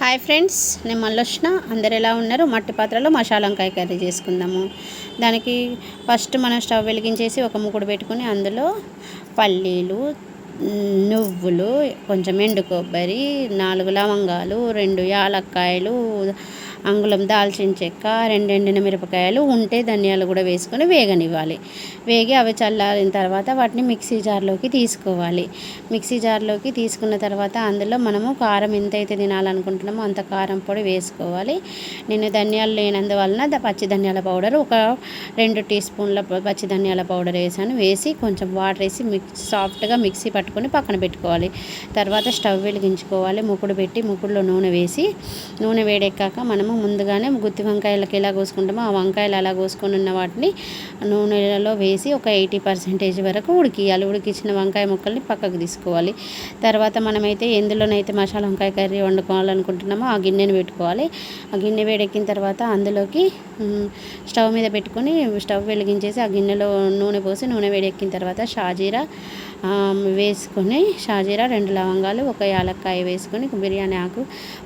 Hi friends నేను మల్లొచ్చిన అందరు ఎలా ఉన్నారు? మట్టి పాత్రలో మసాలంకాయ కర్రీ చేసుకుందాము. దానికి ఫస్ట్ మనం స్టవ్ వెలిగించేసి ఒక ముకుడు పెట్టుకొని అందులో పల్లీలు నువ్వులు కొంచెం ఎండు కొబ్బరి నాలుగు లవంగాలు రెండు యాలక్కాయలు అంగుళం దాల్చిన చెక్క రెండు ఎండిన మిరపకాయలు ఉంటే ధనియాలు కూడా వేసుకొని వేగనివ్వాలి. వేగి అవి చల్లారిన తర్వాత వాటిని మిక్సీ జార్లోకి తీసుకోవాలి. మిక్సీ జార్లోకి తీసుకున్న తర్వాత అందులో మనము కారం ఎంతైతే తినాలనుకుంటున్నామో అంత కారం పొడి వేసుకోవాలి. నేను ధనియాలు లేనందువలన పచ్చి ధనియాల పౌడర్ ఒక రెండు టీ స్పూన్ల పచ్చి ధనియాల పౌడర్ వేసాను. వేసి కొంచెం వాటర్ వేసి మిక్స్ సాఫ్ట్గా మిక్సీ పట్టుకొని పక్కన పెట్టుకోవాలి. తర్వాత స్టవ్ వెలిగించుకోవాలి. ముకుడు పెట్టి ముకుడులో నూనె వేసి నూనె వేడెక్కాక మనం మనము ముందుగానే గుత్తి వంకాయలకి ఎలా కోసుకుంటామో ఆ వంకాయలు అలా కోసుకొని ఉన్న వాటిని నూనెలలో వేసి ఒక ఎయిటీ పర్సెంటేజ్ వరకు ఉడికియాలి. ఉడికించిన వంకాయ ముక్కల్ని పక్కకు తీసుకోవాలి. తర్వాత మనమైతే ఎందులోనైతే మసాలా వంకాయ కర్రీ వండుకోవాలనుకుంటున్నామో ఆ గిన్నెను పెట్టుకోవాలి. ఆ గిన్నె వేడెక్కిన తర్వాత అందులోకి స్టవ్ మీద పెట్టుకొని స్టవ్ వెలిగించేసి ఆ గిన్నెలో నూనె పోసి నూనె వేడెక్కిన తర్వాత షాజీరా వేసుకొని షాజీరా రెండు లవంగాలు ఒక యాలక్కాయ వేసుకొని బిర్యానీ ఆకు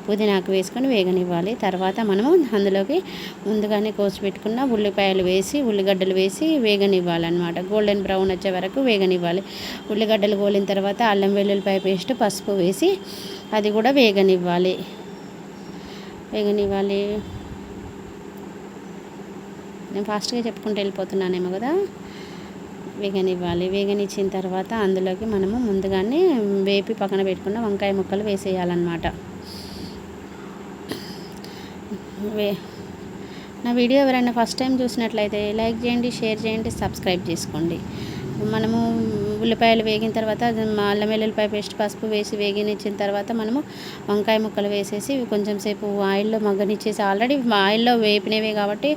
పుదీనాకు వేసుకొని వేగనివ్వాలి. తర్వాత మనము అందులోకి ముందుగానే కోసి పెట్టుకున్న ఉల్లిపాయలు వేసి ఉల్లిగడ్డలు వేసి వేగనివ్వాలన్నమాట. గోల్డెన్ బ్రౌన్ వచ్చే వరకు వేగనివ్వాలి. ఉల్లిగడ్డలు గోలిన తర్వాత అల్లం వెల్లుల్లిపాయ పేస్ట్ పసుపు వేసి అది కూడా వేగనివ్వాలి. వేగనివ్వాలి. నేను ఫాస్ట్గా చెప్పుకుంటూ వెళ్ళిపోతున్నానేమో కదా. వేగనివ్వాలి వేగనిచ్చిన తర్వాత అందులోకి మనము ముందుగానే వేపి పక్కన పెట్టుకున్న వంకాయ ముక్కలు వేసేయాలన్నమాట. వే నా వీడియో ఎవరైనా ఫస్ట్ టైం చూసినట్లయితే లైక్ చేయండి షేర్ చేయండి సబ్స్క్రైబ్ చేసుకోండి. మనము ఉల్లిపాయలు వేగిన తర్వాత అల్లం వెల్లుల్లిపాయ పేస్ట్ పసుపు వేసి వేగినిచ్చిన తర్వాత మనము వంకాయ ముక్కలు వేసేసి కొంచెం సేపు ఆయిల్లో మగ్గనిచ్చేసి ఆల్రెడీ ఆయిల్లో వేపినవే కాబట్టి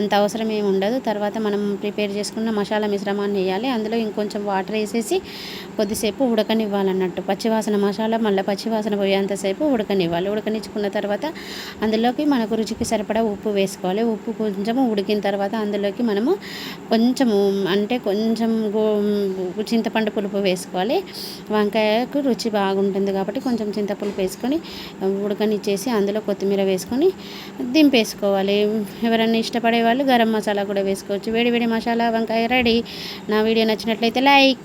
అంత అవసరం ఏమి ఉండదు. తర్వాత మనం ప్రిపేర్ చేసుకున్న మసాలా మిశ్రమాన్ని వేయాలి. అందులో ఇంకొంచెం వాటర్ వేసేసి కొద్దిసేపు ఉడకనివ్వాలన్నట్టు. పచ్చివాసన మసాలా మళ్ళీ పచ్చివాసన పోయేంతసేపు ఉడకనివ్వాలి. ఉడకనిచ్చుకున్న తర్వాత అందులోకి మనకు రుచికి సరిపడా ఉప్పు వేసుకోవాలి. ఉప్పు కొంచెం ఉడికిన తర్వాత అందులోకి మనము కొంచెము అంటే కొంచెం చింత చింతపండు పులుపు వేసుకోవాలి. వంకాయకు రుచి బాగుంటుంది కాబట్టి కొంచెం చింతపులుపు వేసుకొని ఉడకనిచ్చేసి అందులో కొత్తిమీర వేసుకొని దింపేసుకోవాలి. ఎవరైనా ఇష్టపడే వాళ్ళు గరం మసాలా కూడా వేసుకోవచ్చు. వేడి వేడి మసాలా వంకాయ రెడీ. నా వీడియో నచ్చినట్లయితే లైక్